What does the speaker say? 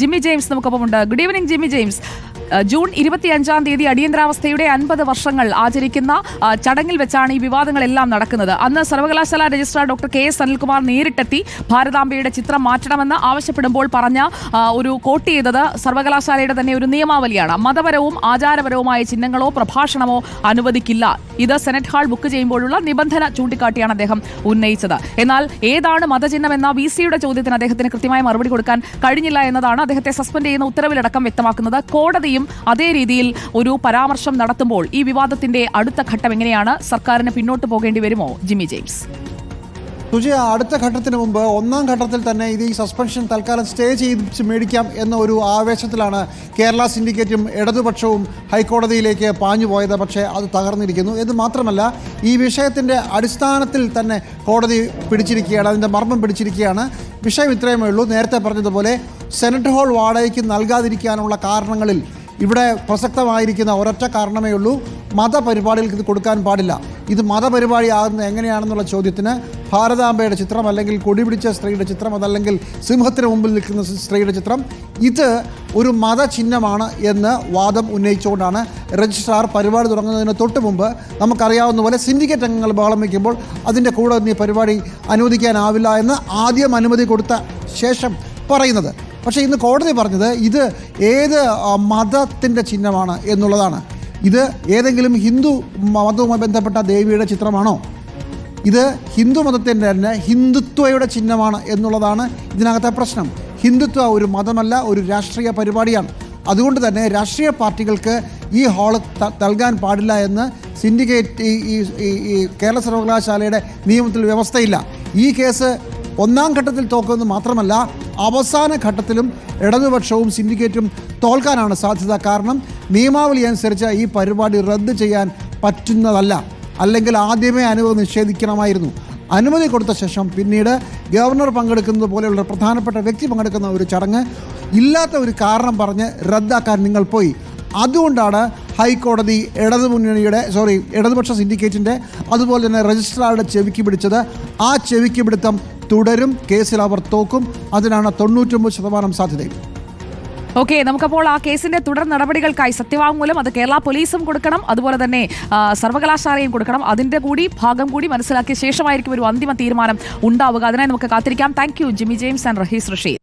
Jimmy James നമുക്കൊപ്പമുണ്ട്. Good evening Jimmy James. June ഇരുപത്തിയഞ്ചാം തീയതി അടിയന്തരാവസ്ഥയുടെ അൻപത് വർഷങ്ങൾ ആചരിക്കുന്ന ചടങ്ങിൽ വെച്ചാണ് ഈ വിവാദങ്ങളെല്ലാം നടക്കുന്നത്. അന്ന് സർവകലാശാല registrar doctor K S Anilkumar നേരിട്ടെത്തി ഭാരതാംബയുടെ ചിത്രം മാറ്റണമെന്ന് ആവശ്യപ്പെടുമ്പോൾ പറഞ്ഞ ഒരു കോട്ട് ചെയ്തത് സർവകലാശാലയുടെ തന്നെ ഒരു നിയമാവലിയാണ്. മതപരവും ആചാരപരവുമായ ചിഹ്നങ്ങളോ പ്രഭാഷണമോ അനുവദിക്കില്ല. ഇത് സെനറ്റ് ഹാൾ ബുക്ക് ചെയ്യുമ്പോഴുള്ള നിബന്ധന ചൂണ്ടിക്കാട്ടിയാണ് അദ്ദേഹം ഉന്നയിച്ചത്. എന്നാൽ ഏതാണ് മതചിഹ്നമെന്ന വി സിയുടെ ചോദ്യത്തിന് അദ്ദേഹത്തിന് കൃത്യമായ മറുപടി കൊടുക്കാൻ കഴിഞ്ഞില്ല എന്നതാണ് അദ്ദേഹത്തെ സസ്പെൻഡ് ചെയ്യുന്ന ഉത്തരവിലടക്കം വ്യക്തമാക്കുന്നത്. കോടതിയും അതേ രീതിയിൽ ഒരു പരാമർശം നടത്തുമ്പോൾ ഈ വിവാദത്തിന്റെ അടുത്ത ഘട്ടം എങ്ങനെയാണ്? സർക്കാരിന് പിന്നോട്ട് പോകേണ്ടി വരുമോ? Jimmy James. സുജി അടുത്ത ഘട്ടത്തിന് മുമ്പ് ഒന്നാം ഘട്ടത്തിൽ തന്നെ ഇത് ഈ സസ്പെൻഷൻ തൽക്കാലം സ്റ്റേ ചെയ്ത് മേടിക്കാം എന്ന ഒരു ആവേശത്തിലാണ് കേരള സിൻഡിക്കേറ്റും ഇടതുപക്ഷവും ഹൈക്കോടതിയിലേക്ക് പാഞ്ഞു പോയത്. പക്ഷേ അത് തകർന്നിരിക്കുന്നു. എന്ന് മാത്രമല്ല ഈ വിഷയത്തിന്റെ അടിസ്ഥാനത്തിൽ തന്നെ കോടതി പിടിച്ചിരിക്കുകയാണ്. അതിന്റെ മർമ്മം പിടിച്ചിരിക്കുകയാണ്. വിഷയം ഇത്രയുമേ ഉള്ളൂ. നേരത്തെ പറഞ്ഞതുപോലെ സെനറ്റ് ഹാൾ വാടകയ്ക്ക് നൽകാതിരിക്കാനുള്ള കാരണങ്ങളിൽ ഇവിടെ പ്രസക്തമായിരിക്കുന്ന ഒരൊറ്റ കാരണമേ ഉള്ളൂ. മതപരിപാടികൾക്ക് ഇത് കൊടുക്കാൻ പാടില്ല. ഇത് മതപരിപാടി ആകുന്നത് എങ്ങനെയാണെന്നുള്ള ചോദ്യത്തിന് ഭാരതാംബയുടെ ചിത്രം അല്ലെങ്കിൽ കൊടിപിടിച്ച സ്ത്രീയുടെ ചിത്രം അതല്ലെങ്കിൽ സിംഹത്തിന് മുമ്പിൽ നിൽക്കുന്ന സ്ത്രീയുടെ ചിത്രം ഇത് ഒരു മതചിഹ്നമാണ് എന്ന് വാദം ഉന്നയിച്ചുകൊണ്ടാണ് രജിസ്ട്രാർ പരിപാടി തുടങ്ങുന്നതിന് തൊട്ട് മുമ്പ് നമുക്കറിയാവുന്ന പോലെ സിൻഡിക്കേറ്റ് അംഗങ്ങൾ ബഹളം വയ്ക്കുമ്പോൾ അതിന്റെ കൂടെ നീ പരിപാടി അനുവദിക്കാനാവില്ല എന്ന് ആദ്യം അനുമതി കൊടുത്ത ശേഷം പറയുന്നത്. പക്ഷേ ഇന്ന് കോടതി പറഞ്ഞത് ഇത് ഏത് മതത്തിന്റെ ചിഹ്നമാണ് എന്നുള്ളതാണ്. ഇത് ഏതെങ്കിലും ഹിന്ദു മതവുമായി ബന്ധപ്പെട്ട ദേവിയുടെ ചിത്രമാണോ? ഇത് ഹിന്ദു മതത്തിന്റെ തന്നെ ഹിന്ദുത്വയുടെ ചിഹ്നമാണ് എന്നുള്ളതാണ് ഇതിനകത്തെ പ്രശ്നം. ഹിന്ദുത്വ ഒരു മതമല്ല ഒരു രാഷ്ട്രീയ പരിപാടിയാണ്. അതുകൊണ്ട് തന്നെ രാഷ്ട്രീയ പാർട്ടികൾക്ക് ഈ ഹാൾ നൽകാൻ പാടില്ല എന്ന് സിൻഡിക്കേറ്റ് ഈ- ഈ കേരള സർവകലാശാലയുടെ നിയമത്തിൽ വ്യവസ്ഥയില്ല. ഈ കേസ് ഒന്നാം ഘട്ടത്തിൽ തോക്കുമെന്ന് മാത്രമല്ല അവസാന ഘട്ടത്തിലും ഇടതുപക്ഷവും സിൻഡിക്കേറ്റും തോൽക്കാനാണ് സാധ്യത. കാരണം നിയമാവലി അനുസരിച്ച് ഈ പരിപാടി റദ്ദ് ചെയ്യാൻ പറ്റുന്നതല്ല. അല്ലെങ്കിൽ ആദ്യമേ അനുമതി നിഷേധിക്കണമായിരുന്നു. അനുമതി കൊടുത്ത ശേഷം പിന്നീട് ഗവർണർ പങ്കെടുക്കുന്നത് പോലെയുള്ള പ്രധാനപ്പെട്ട വ്യക്തി പങ്കെടുക്കുന്ന ഒരു ചടങ്ങ് ഇല്ലാത്ത ഒരു കാരണം പറഞ്ഞ് റദ്ദാക്കാൻ നിങ്ങൾ പോയി. അതുകൊണ്ടാണ് ഹൈക്കോടതി ഇടതുമുന്നണിയുടെ സോറി ഇടതുപക്ഷ സിൻഡിക്കേറ്റിന്റെ അതുപോലെ തന്നെ രജിസ്ട്രാറുടെ ചെവിക്ക് പിടിച്ചത്. ആ ചെവിക്ക് പിടുത്തം തുടരും കേസിൽ അവർ തോക്കും. അതിനാണ് തൊണ്ണൂറ്റൊമ്പത് ശതമാനം സാധ്യതയും. ഓക്കെ നമുക്കപ്പോൾ ആ കേസിന്റെ തുടർ നടപടികൾക്കായി സത്യവാങ്മൂലം അത് കേരള പോലീസും കൊടുക്കണം അതുപോലെ തന്നെ സർവകലാശാലയും കൊടുക്കണം. അതിന്റെ കൂടി ഭാഗം കൂടി മനസ്സിലാക്കിയ ശേഷമായിരിക്കും ഒരു അന്തിമ തീരുമാനം ഉണ്ടാവുക. അതിനായി നമുക്ക് കാത്തിരിക്കാം. Thank Jimmy James and Rahees Rasheed